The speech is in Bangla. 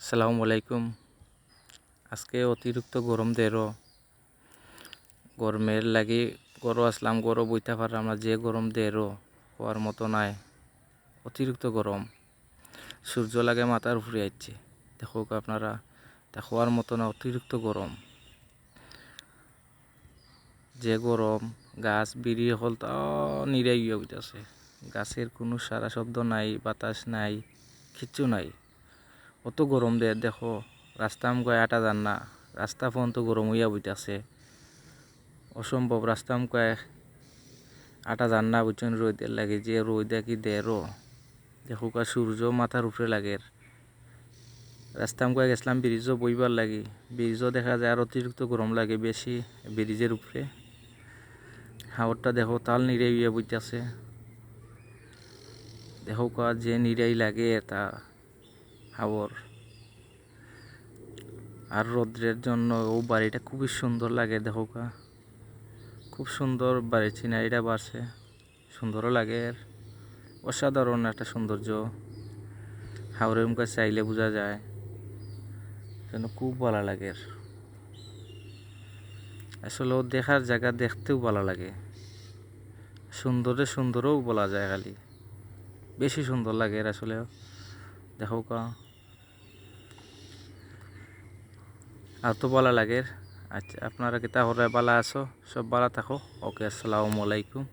আসসালামু আলাইকুম। আজকে অতিরিক্ত গরম দেরো। গরমের লাগি গরো আসলাম, গরো বইতে পারলাম না যে গরম দেরো হওয়ার মতো নাই। অতিরিক্ত গরম। সূর্য লাগে মাথার উপরে আসছে দেখো আপনারা, তা হওয়ার মতো না, অতিরিক্ত গরম। যে গরম, গাছ বিড়ি হল তা নিরাই হইতেছে। গাছের কোনো সারা শব্দ নাই, বাতাস নাই, কিচ্ছু নাই। অত গরম দে, দেখো, রাস্তা আমকায় আটা যান না, রাস্তা পর্যন্ত গরম হইয়া বইতাছে। অসম্ভব, রাস্তা আমকায় আটা যান না বুঝছেন রোদের লাগে যে রোদ কি দে রো। দেখো কা সূর্য মাথার উপরে লাগে। রাস্তা আমকায় গেছিলাম ব্রিজও বইবার লাগে। ব্রিজও দেখা যায় আর অতিরিক্ত গরম লাগে বেশি ব্রিজের উপরে। হাওরটা দেখো তাল নিরে ইয়ে বইতাছে। দেখো কা যে নিরাই লাগে তা হাওর। আর রৌদ্রের জন্য ও বাড়িটা খুবই সুন্দর লাগে, দেখো কা খুব সুন্দর বাড়ির সিনারিটা বাড়ছে। সুন্দরও লাগে অসাধারণ একটা সৌন্দর্য। হাওরের মুখে চাইলে বোঝা যায় যেন খুব ভালো লাগে আসলে ও দেখার জায়গা দেখতেও ভালো লাগে। সুন্দরে সুন্দরও বলা যায় খালি। বেশি সুন্দর লাগে আসলে। দেখো কা আর তো বলা লাগে। আচ্ছা আপনারা কি তাহলে বালা আছো? সব বালা থাকো। ওকে, আসসালামু আলাইকুম।